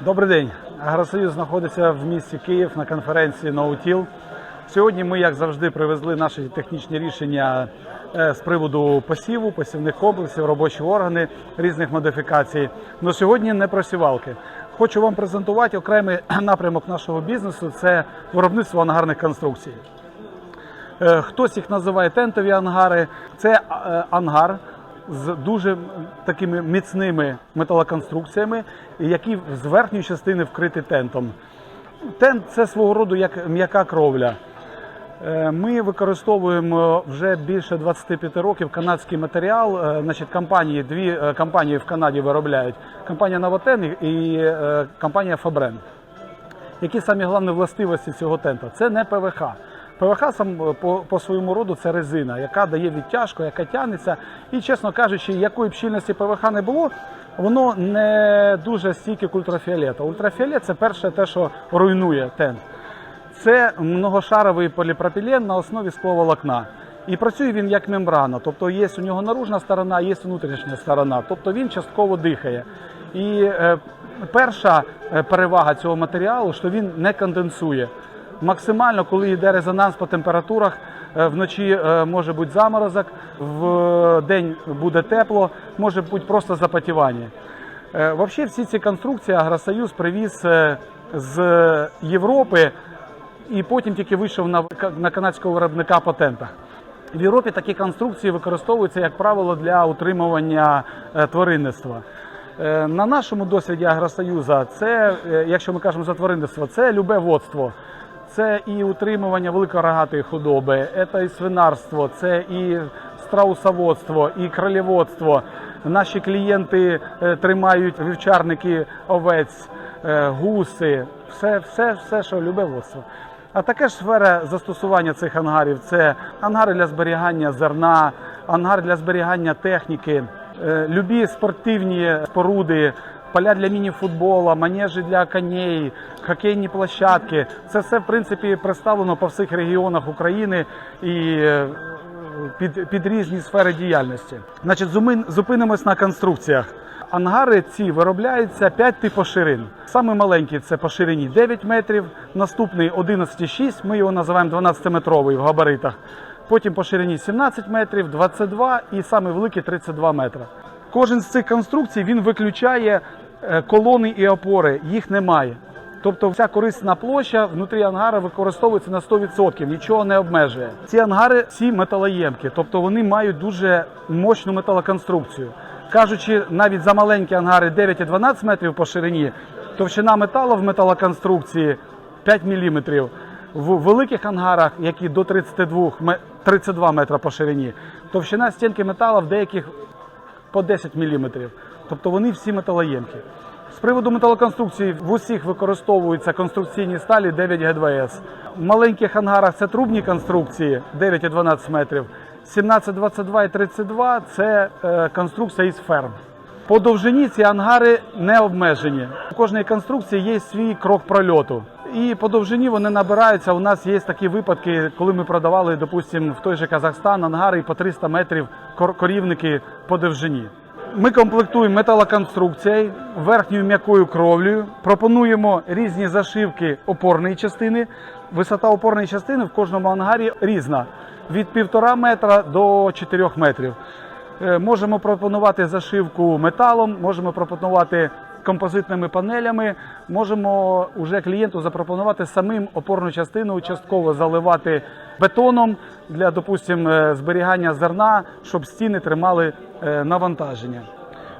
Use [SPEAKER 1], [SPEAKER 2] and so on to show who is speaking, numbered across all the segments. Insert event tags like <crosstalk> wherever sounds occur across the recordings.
[SPEAKER 1] Добрий день. Агросоюз знаходиться в місті Київ на конференції «Ноутіл». Сьогодні ми, як завжди, привезли наші технічні рішення е, з приводу посіву, посівних комплексів, робочі органи різних модифікацій. Але сьогодні не про сівалки. Хочу вам презентувати окремий <clears throat> напрямок нашого бізнесу це виробництво ангарних конструкцій. Е, Хтось їх називає тентові ангари. Це е, ангар з дуже такими міцними металоконструкціями, які з верхньої частини вкриті тентом. Тент це свого роду як м'яка кровля. Е, Ми використовуємо вже більше 25 років канадський матеріал. Е, Значить, компанії, дві е, компанії в Канаді виробляють: компанія Новотен і компанія Фабрен. Які самі головні властивості цього тента? Це не ПВХ. ПВХ сам е, по, по своєму роду це резина, яка дає відтяжку, яка тягнеться. І, чесно кажучи, якої б щільності ПВХ не було, воно не дуже стійке к ультрафіолету. Ультрафіолет це перше те, що руйнує тент. Це многошаровий поліпропілен на основі скловолокна. І працює він як мембрана, тобто є у нього наружна сторона, є внутрішня сторона, тобто він частково дихає. І е, перша е, перевага цього матеріалу, що він не конденсує. Максимально, коли йде резонанс по температурах, е, вночі е, може бути заморозок, в день буде тепло, може бути просто запотівання. Е, Взагалі всі ці конструкції Агросоюз привіз з Європи і потім тільки вийшов на, на канадського виробника патента. В Європі такі конструкції використовуються, як правило, для утримування тваринництва. На нашому досвіді Агросоюзу, це, якщо ми кажемо за тваринництво, це любе водство. Це і утримування великорогатої худоби, це і свинарство, це і страусоводство, і кроліводство. Наші клієнти е, тримають вівчарники овець, е, гуси, все, все, все, що любе водство. А таке ж сфера застосування цих ангарів це ангари для зберігання зерна, ангар для зберігання техніки, е, любі спортивні споруди, поля для міні-футбола, манежі для коней, хокейні площадки. Це все в принципі представлено по всіх регіонах України і е, під, під різні сфери діяльності. Значить, зупинимось на конструкціях. Ангари ці виробляються 5 типів ширин. Саме маленький це по ширині 9 метрів, наступний 11,6, ми його називаємо 12-метровий в габаритах. Потім по ширині 17 метрів, 22 і саме великий 32 метри. Кожен з цих конструкцій він виключає колони і опори, їх немає. Тобто вся корисна площа внутрі ангара використовується на 100%, нічого не обмежує. Ці ангари всі металоємкі, тобто вони мають дуже мощну металоконструкцію. Кажучи, навіть за маленькі ангари 9 і 12 метрів по ширині, товщина металу в металоконструкції 5 мм. В великих ангарах, які до 32, ме- 32 метра по ширині, товщина стінки металу в деяких по 10 мм. Тобто вони всі металоємкі. З приводу металоконструкції в усіх використовуються конструкційні сталі 9 ГДВС. В маленьких ангарах це трубні конструкції 9 і 12 метрів. 17, 22 і 32 це е, конструкція із ферм. По довжині ці ангари не обмежені. У кожної конструкції є свій крок прольоту. І по довжині вони набираються. У нас є такі випадки, коли ми продавали, допустимо, в той же Казахстан ангари по 300 метрів кор- корівники по довжині. Ми комплектуємо металоконструкцією, верхньою м'якою кровлею, пропонуємо різні зашивки опорної частини. Висота опорної частини в кожному ангарі різна від 1,5 метра до 4 метрів. Е, Можемо пропонувати зашивку металом, можемо пропонувати композитними панелями, можемо уже клієнту запропонувати самим опорну частину частково заливати бетоном для, допустим, е, зберігання зерна, щоб стіни тримали е, навантаження.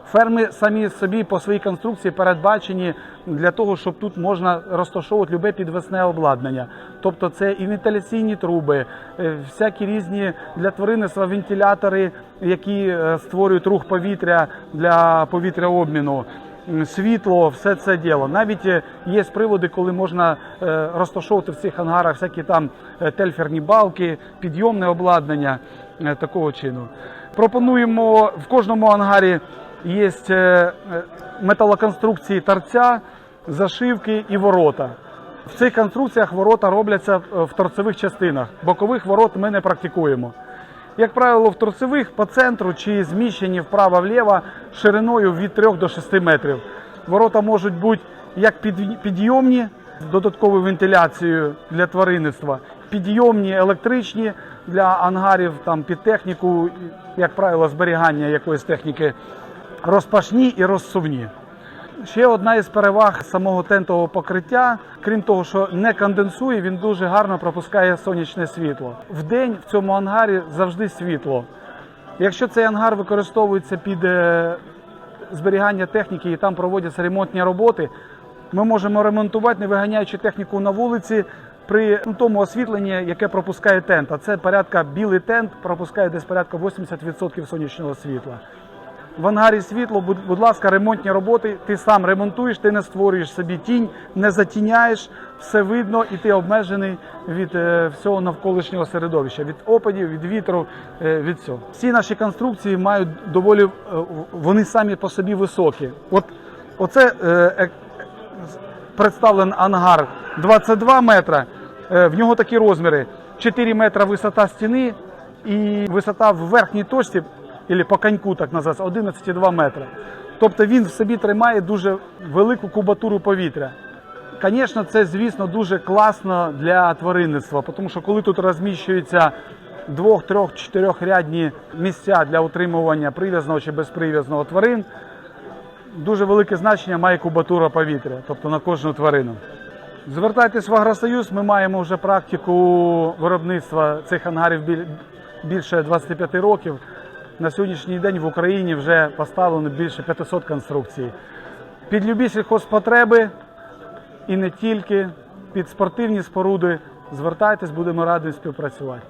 [SPEAKER 1] Ферми самі собі по своїй конструкції передбачені для того, щоб тут можна розташовувати любе підвесне обладнання. Тобто це і вентиляційні труби, е, всякі різні для тваринництва вентилятори, які створюють рух повітря для повітряобміну. Світло, все це діло. Навіть е, є приводи, коли можна е, розташовувати в цих ангарах всякі там е, тельферні балки, підйомне обладнання такого чину. Пропонуємо в кожному ангарі є металоконструкції торця, зашивки і ворота. В цих конструкціях ворота робляться в торцевих частинах. Бокових ворот ми не практикуємо. Як правило, в торцевих по центру чи зміщені вправо-вліво шириною від 3 до 6 метрів. Ворота можуть бути як під- підйомні з додатковою вентиляцією для тваринництва, підйомні електричні для ангарів там під техніку, як правило, зберігання якоїсь техніки, розпашні і розсувні. Ще одна із переваг самого тентового покриття, крім того, що не конденсує, він дуже гарно пропускає сонячне світло. Вдень в цьому ангарі завжди світло. Якщо цей ангар використовується під е, зберігання техніки і там проводяться ремонтні роботи, ми можемо ремонтувати, не виганяючи техніку на вулиці при ну, тому освітленні, яке пропускає тент. А це порядка білий тент пропускає десь порядка 80% сонячного світла. В ангарі світло, будь, будь ласка, ремонтні роботи. Ти сам ремонтуєш, ти не створюєш собі тінь, не затіняєш, все видно, і ти обмежений від е, всього навколишнього середовища, від опадів, від вітру, е, від всього. Всі наші конструкції мають доволі, е, вони самі по собі високі. От оце е, е, представлений ангар 22 метра. Е, В нього такі розміри: 4 метра висота стіни і висота в верхній точці, або по коньку так називається, 11,2 метра. Тобто він в собі тримає дуже велику кубатуру повітря. Звісно, це, звісно, дуже класно для тваринництва, тому що коли тут розміщуються двох, трьох, чотирьохрядні місця для утримування прив'язного чи безприв'язного тварин, дуже велике значення має кубатура повітря, тобто на кожну тварину. Звертайтесь в Агросоюз, ми маємо вже практику виробництва цих ангарів більше 25 років. На сьогоднішній день в Україні вже поставлено більше 500 конструкцій. Під любі сільхозпотреби і не тільки, під спортивні споруди. Звертайтесь, будемо раді співпрацювати.